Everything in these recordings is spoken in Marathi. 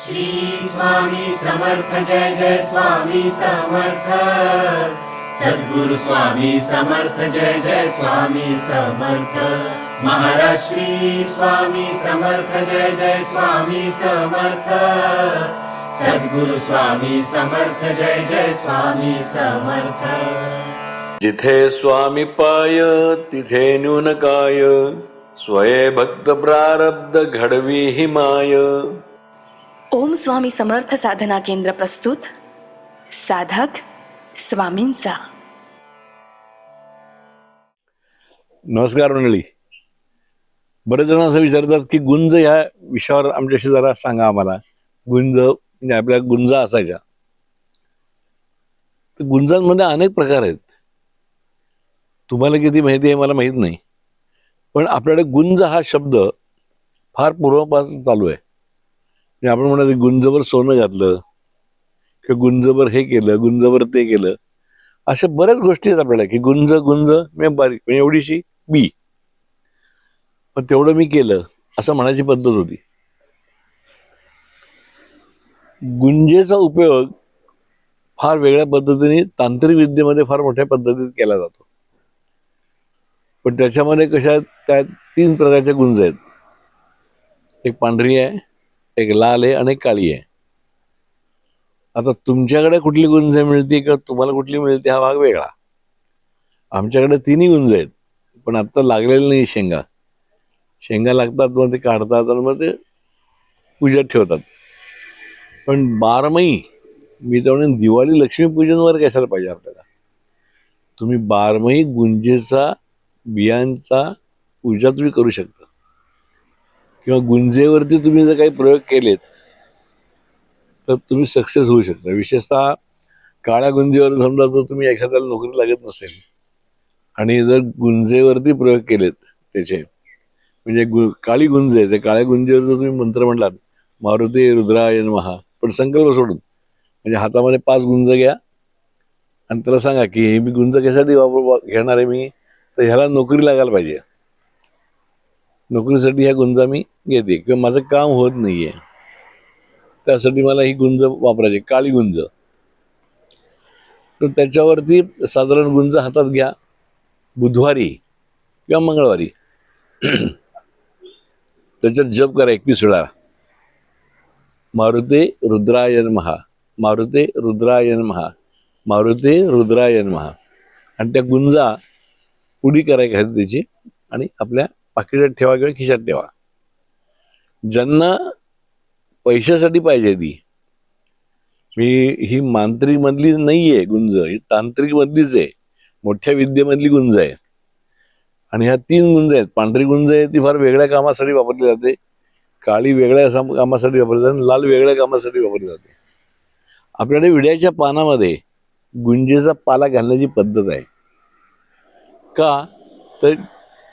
श्री स्वामी समर्थ जय जय स्वामी समर्थ। सद्गुरु स्वामी समर्थ जय जय स्वामी समर्थ। महाराज श्री स्वामी समर्थ जय जय स्वामी समर्थ। सद्गुरु स्वामी समर्थ जय जय स्वामी समर्थ। जिथे स्वामी पाय तिथे न्यून काय स्वये भक्त प्रारब्ध घडवी हि माय ओम स्वामी समर्थ साधना केंद्र प्रस्तुत साधक स्वामींचा. नमस्कार मंडळी. बरेच जण असं विचारतात की गुंज ह्या विषयावर आमच्याशी जरा सांगा आम्हाला. गुंज म्हणजे आपल्या गुंजा असायच्या. तर गुंजांमध्ये अनेक प्रकार आहेत. तुम्हाला किती माहिती आहे मला माहीत नाही. पण आपल्याकडे गुंज हा शब्द फार पूर्वापासून चालू आहे. म्हणजे आपण म्हणत गुंजवर सोनं घातलं किंवा गुंजवर हे केलं गुंजवर ते केलं. अशा बऱ्याच गोष्टी आहेत आपल्याला की गुंज गुंज मी बारीक म्हणजे एवढीशी बी पण तेवढं मी केलं असं म्हणायची पद्धत होती. गुंजेचा उपयोग फार वेगळ्या पद्धतीने तांत्रिक विद्येमध्ये फार मोठ्या पद्धतीत केला जातो. पण त्याच्यामध्ये कशा आहेत त्या तीन प्रकारच्या गुंज आहेत. एक पांढरी आहे एक लाल आहे आणि एक काळी आहे. आता तुमच्याकडे कुठली गुंज मिळते किंवा तुम्हाला कुठली मिळते हा भाग वेगळा. आमच्याकडे तिन्ही गुंज आहेत पण आत्ता लागलेलं नाही शेंगा. शेंगा लागतात मग ते काढतात आणि मग ते पूजेत ठेवतात. पण बारमाही मी तर म्हणेन दिवाळी लक्ष्मीपूजनवर कशाला पाहिजे आपल्याला. तुम्ही बारमाही गुंजेचा बियांचा पूजा तुम्ही करू शकता. किंवा गुंजेवरती तुम्ही जर काही प्रयोग केलेत तर तुम्ही सक्सेस होऊ शकता. विशेषतः काळ्या गुंजेवर समजा जर तुम्ही एखाद्याला नोकरी लागत नसेल आणि जर गुंजेवरती प्रयोग केलेत त्याचे म्हणजे गु काळी गुंज आहे त्या काळ्या गुंजेवर जर तुम्ही मंत्र म्हणलात मारुती रुद्रायन महा पण संकल्प सोडून म्हणजे हातामध्ये पाच गुंज घ्या आणि त्याला सांगा की मी गुंज कशासाठी वापर घेणार आहे मी? तर ह्याला नोकरी लागायला पाहिजे. नोकरीसाठी ह्या गुंजा मी घेते किंवा माझं काम होत नाहीये. त्यासाठी मला ही गुंज वापरायची काळी गुंज. तर त्याच्यावरती साधारण गुंज हातात घ्या. बुधवारी किंवा मंगळवारी. त्याच्यात जप करा एकवीस वेळा. मारुते रुद्रायन महा मारुते रुद्रायन महा मारुते रुद्रायन महा आणि त्या गुंजा पुढी करायची त्याची आणि आपल्या पाकिटात ठेवा किंवा खिशात ठेवा. ज्यांना पैशासाठी पाहिजे ती. मी ही मांत्रिक मधली नाहीये गुंज ही तांत्रिक मधलीच आहे. मोठ्या विद्येमधली गुंज आहे. आणि ह्या तीन गुंज आहेत. पांढरी गुंज आहे ती फार वेगळ्या कामासाठी वापरली जाते. काळी वेगळ्या कामासाठी वापरली जाते लाल वेगळ्या कामासाठी वापरली जाते. आपल्याकडे विड्याच्या पानामध्ये गुंजेचा पाला घालण्याची पद्धत आहे. का? तर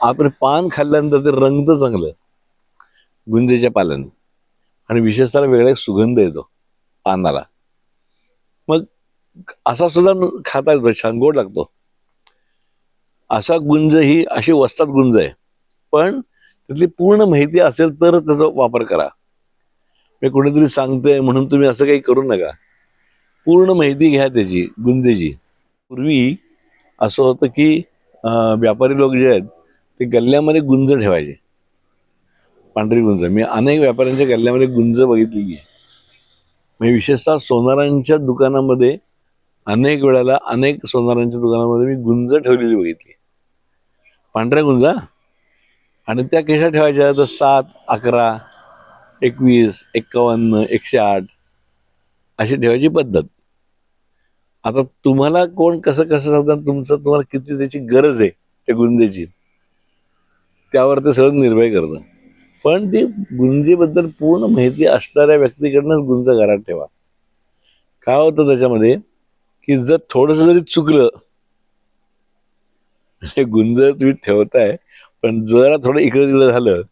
आपण पान खाल्ल्यानंतर ते रंगतं चांगलं. गुंजेच्या पाल्याने. आणि विशेषतः वेगळा एक सुगंध येतो पानाला. मग असा सुद्धा खाता येतो छान गोड लागतो. असा गुंज ही अशी वस्तात गुंज आहे. पण त्यातली पूर्ण माहिती असेल तर त्याचा वापर करा. मी कुणीतरी सांगतंय म्हणून तुम्ही असं काही करू नका. पूर्ण माहिती घ्या त्याची गुंजेची. पूर्वी असं होतं की व्यापारी लोक जे आहेत ते गल्ल्यामध्ये गुंज ठेवायचे. पांढरी गुंज. मी अनेक व्यापाऱ्यांच्या गल्ल्यामध्ये गुंज बघितलेली आहे. मी विशेषतः सोनारांच्या दुकानामध्ये अनेक वेळेला अनेक सोनारांच्या दुकानामध्ये मी गुंज ठेवलेली बघितली. पांढऱ्या गुंजा आणि त्या कशा ठेवायच्या? तर सात अकरा एकवीस एक्कावन्न एकशे आठ अशी ठेवायची पद्धत. आता तुम्हाला कोण कसं कसं सांगतात तुमचं तुम्हाला किती त्याची गरज आहे त्या गुंजेची? त्यावर ते सगळं निर्भय करतं. पण ती गुंजेबद्दल पूर्ण माहिती असणाऱ्या व्यक्तीकडनंच गुंज घरात ठेवा. काय होतं त्याच्यामध्ये? की जर थोडंसं जरी चुकलं हे गुंज तुम्ही ठेवताय पण जरा थोडं इकडे तिकडे झालं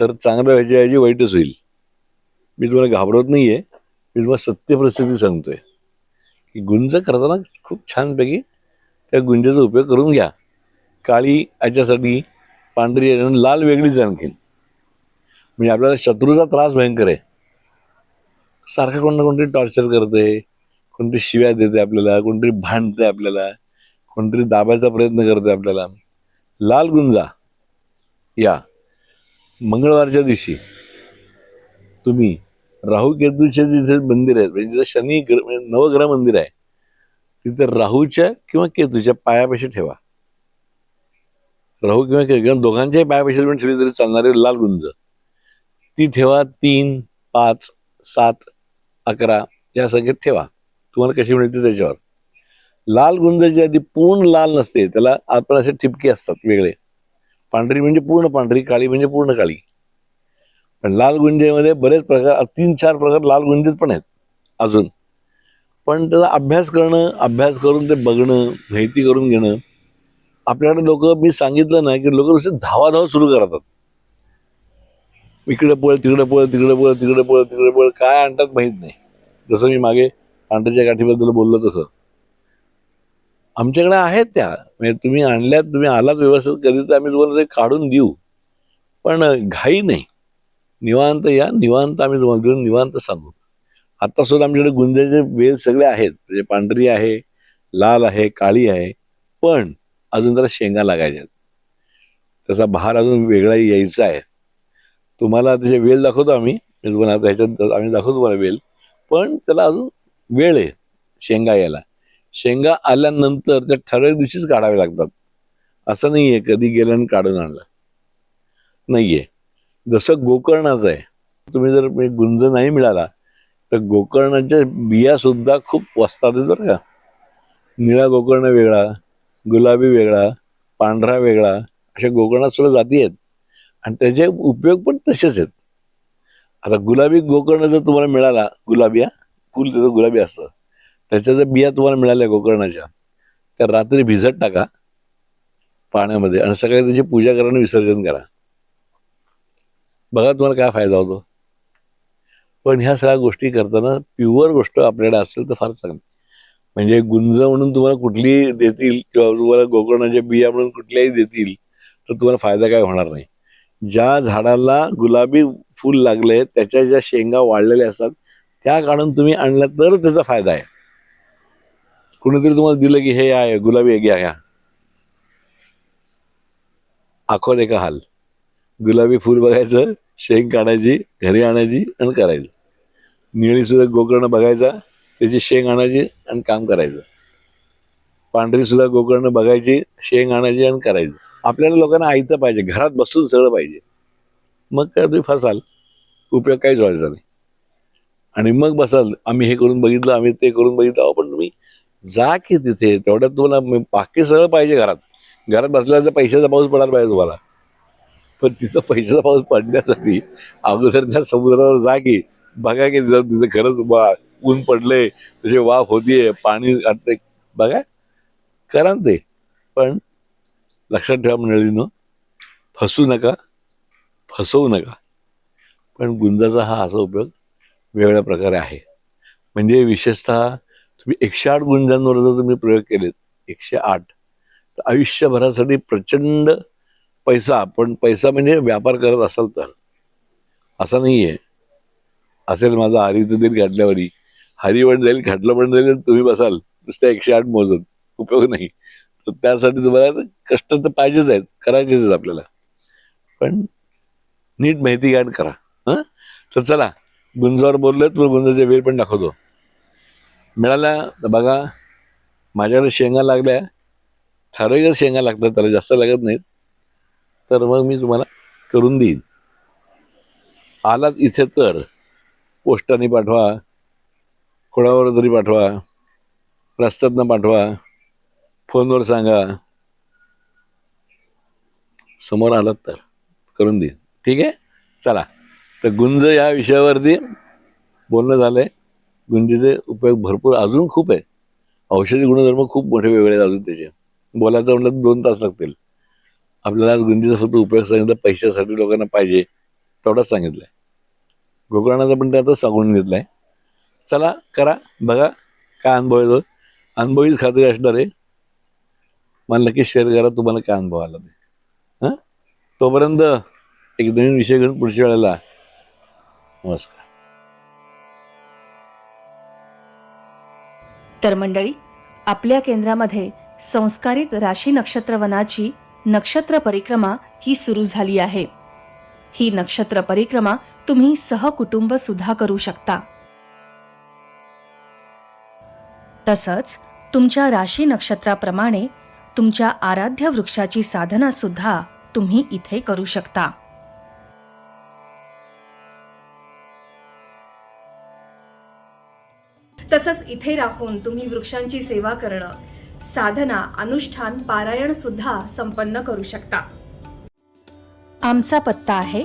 तर चांगलं व्हायच्या ऐवजी वाईटच होईल. मी तुम्हाला घाबरत आहे मी तुम्हाला सत्य परिस्थिती सांगतोय. की गुंज करताना खूप छानपैकी त्या गुंजेचा उपयोग करून घ्या. काळी याच्यासाठी पांढरी आणि लाल वेगळीच आणखीन म्हणजे आपल्याला शत्रूचा त्रास भयंकर आहे. सारखं कोण ना कोणतरी टॉर्चर करते कोणतरी शिव्या देते आपल्याला कोणतरी भांडते आपल्याला कोणतरी दाबायचा प्रयत्न करते आपल्याला. लाल गुंजा या. मंगळवारच्या दिवशी तुम्ही राहू केतूचे जिथे मंदिर आहे म्हणजे शनी ग्र- म्हणजे नवग्रह मंदिर आहे तिथे राहूच्या किंवा केतूच्या पायापाशी ठेवा. राहू हो किंवा केतू दोघांच्याही पायापाशी पण ठेवली तरी चालणारे लाल गुंज. ती ठेवा तीन पाच सात अकरा या संख्येत ठेवा. तुम्हाला कशी मिळते त्याच्यावर. लाल गुंज जी आधी पूर्ण लाल नसते त्याला आपण असे ठिपके असतात वेगळे. पांढरी म्हणजे पूर्ण पांढरी काळी म्हणजे पूर्ण काळी. पण लाल गुंजेमध्ये बरेच प्रकार तीन चार प्रकार लाल गुंजेत पण आहेत अजून. पण त्याचा अभ्यास करणं अभ्यास करून ते बघणं माहिती करून घेणं आपल्याकडे लोक मी सांगितलं ना की लोक नुसते धावाधाव सुरू करतात. इकडे पळ तिकडे पळ तिकडे पळ तिकडे पळ तिकडे पळ काय आणतात माहीत नाही. जसं मी मागे पांढऱ्याच्या गाठीबद्दल बोललो तसं. आमच्याकडे आहेत त्या. म्हणजे तुम्ही आणल्यात तुम्ही आलात व्यवस्थित कधी तर आम्ही तुम्हाला ते काढून देऊ. पण घाई नाही. निवांत या निवांत आम्ही तुम्हाला देऊन निवांत सांगू. आता सुद्धा आमच्याकडे गुंजाचे वेल सगळे आहेत. म्हणजे पांढरी आहे लाल आहे काळी आहे. पण अजून त्याला शेंगा लागायच्या आहेत. त्याचा बहार अजून वेगळा यायचा आहे. तुम्हाला त्याचे वेल दाखवतो आम्ही. तुम्हाला आता ह्याच्यात आम्ही दाखवतो तुम्हाला वेल. पण त्याला अजून वेळ आहे शेंगा यायला. शेंगा आल्यानंतर त्या ठराविक दिवशीच काढावे लागतात. असं नाही आहे कधी गेलं आणि काढून आणलं. नाही आहे जसं गोकर्णाचं आहे. तुम्ही जर म्हणजे गुंज नाही मिळाला तर गोकर्णाच्या बिया सुद्धा खूप वस्तात आहेत बरं का. निळा गोकर्ण वेगळा गुलाबी वेगळा पांढरा वेगळा अशा गोकर्णात सुद्धा जाती आहेत. आणि त्याचे उपयोग पण तसेच आहेत. आता गुलाबी गोकर्ण जर तुम्हाला मिळाला गुलाबिया फुल त्याचं गुलाबी असतं. त्याच्या जर बिया तुम्हाला मिळाल्या गोकर्णाच्या त्या रात्री भिजत टाका पाण्यामध्ये आणि सकाळी त्याची पूजा करा आणि विसर्जन करा. बघा तुम्हाला काय फायदा होतो. पण ह्या सगळ्या गोष्टी करताना प्युअर गोष्ट आपल्याकडे असेल तर फार चांगली. म्हणजे गुंज म्हणून तुम्हाला कुठली देतील किंवा तुम्हाला गोकर्णाच्या बिया म्हणून कुठल्याही देतील तर तुम्हाला फायदा काय होणार नाही. ज्या झाडाला गुलाबी फूल लागले त्याच्या ज्या शेंगा वाढलेल्या असतात त्या काढून तुम्ही आणल्या तर त्याचा फायदा आहे. कुणीतरी तुम्हाला दिलं की हे आहे गुलाबी आहे घ्या घ्या. आखो का हाल. गुलाबी फूल बघायचं शेंग काढायची घरी आणायची आणि करायचं. निळी सुद्धा गोकर्ण बघायचा त्याची शेंग आणायची आणि काम करायचं. पांढरी सुद्धा गोकर्ण बघायची शेंग आणायची आणि करायचं. आपल्याला लोकांना ऐकतं पाहिजे घरात बसून सगळं पाहिजे. मग काय तुम्ही फसाल? उपयोग काहीच व्हायचा नाही. आणि मग बसाल आम्ही हे करून बघितलं आम्ही ते करून बघितलं अहो पण तुम्ही जा की तिथे तेवढ्यात तुम्हाला बाकी सगळं पाहिजे घरात. घरात बसल्यानंतर पैशाचा पाऊस पडायला पाहिजे तुम्हाला. पण तिथं पैशाचा पाऊस पडण्यासाठी अगोदर त्या समुद्रावर जा की बघा की तिथं तिथं खरंच ऊन पडले तसे वाफ होतीये पाणी आटते बघा करा ना ते. पण लक्षात ठेवा मंडळीनं फसू नका फसवू नका. पण गुंजाचा हा असा उपयोग वेगळ्या प्रकारे आहे. म्हणजे विशेषतः तुम्ही एकशे आठ गुंजांवर जर तुम्ही प्रयोग केलेत एकशे आठ तर आयुष्यभरासाठी प्रचंड पैसा पण पैसा म्हणजे व्यापार करत असाल तर. असा नाही आहे असेल माझा आरित तर घातल्यावरी हरिवण जाईल घातलं पण जाईल तुम्ही बसाल. नुसत्या एकशे आठ मोजत. उपयोग नाही. तर त्यासाठी तुम्हाला कष्ट तर पाहिजेच आहेत करायचेच आहेत आपल्याला. पण नीट माहिती घ्या करा. हां? तर चला गुंजावर बोललो तुला गुंजाचे वेळ पण दाखवतो. मिळाल्या तर बघा माझ्याकडे शेंगा लागल्या. ठराविक शेंगा लागतात त्याला जास्त लागत नाहीत. तर मग मी तुम्हाला करून देईन. आलात इथे तर पोस्टाने पाठवा. खोडावर तरी पाठवा. रस्त्यातनं पाठवा. फोनवर सांगा. समोर आलात तर करून देईन. ठीक आहे? चला. तर गुंज या विषयावरती बोलणं झालं आहे गुंजीचे उपयोग भरपूर अजून खूप आहे औषधी गुणधर्म खूप मोठे वेगळे आहेत अजून त्याचे. बोलायचं म्हटलं तर दोन तास लागतील. आपल्याला आज गुंजीचा फक्त उपयोग सांगितला पैशासाठी लोकांना पाहिजे तेवढाच आहे गोकर्णाचा पण ते आता सांगून आहे चला करा. बघा काय अनुभव येतो अनुभवीच खात्री असणार आहे. मला की शेअर करा तुम्हाला काय अनुभव आला ते. हां? तोपर्यंत एक नवीन विषय घेऊन पुढच्या वेळेला. नमस्कार. तर मंडळी आपल्या केंद्रामध्ये संस्कारित राशी नक्षत्रवनाची नक्षत्र परिक्रमा ही सुरू झाली आहे. ही नक्षत्र परिक्रमा तुम्ही सहकुटुंब सुद्धा करू शकता. तसंच तुमच्या राशी नक्षत्राप्रमाणे तुमच्या आराध्य वृक्षाची साधना सुद्धा तुम्ही इथे करू शकता. तसंच इथे राहून तुम्ही वृक्षांची सेवा करणं साधना अनुष्ठान पारायण सुद्धा संपन्न करू शकता. आमचा पत्ता आहे